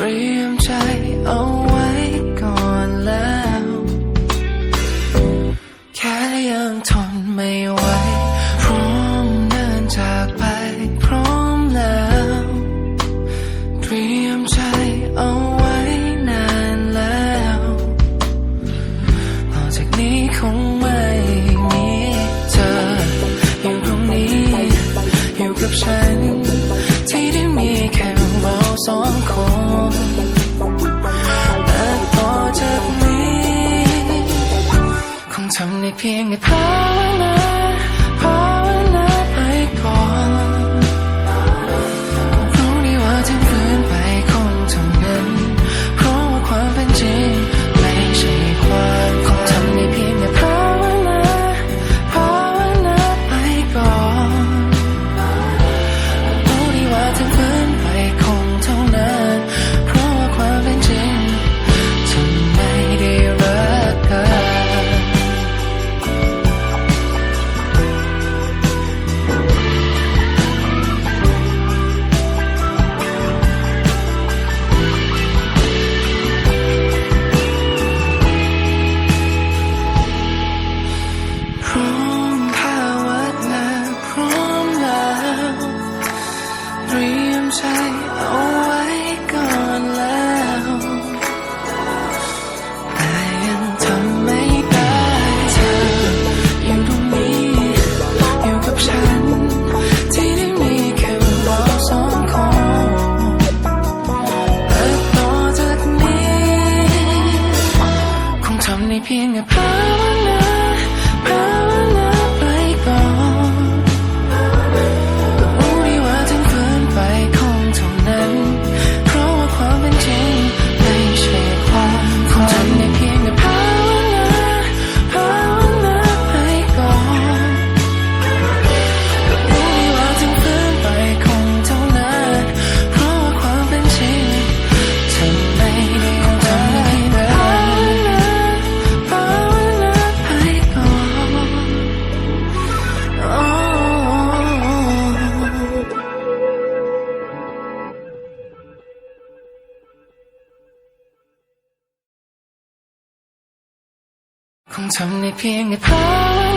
เตรียมใจเอาไว้ก่อนแล้ว แค่ยังทนไม่ไหวพร้อมเดินจากไปพร้อมแล้ว เตรียมใจเอาไว้นานแล้วต่อจากนี้คงไม่มีเธออยู่ตรงนี้อยู่กับฉัน 점립 핑계 파워 谁 งทำในเพียงในภาว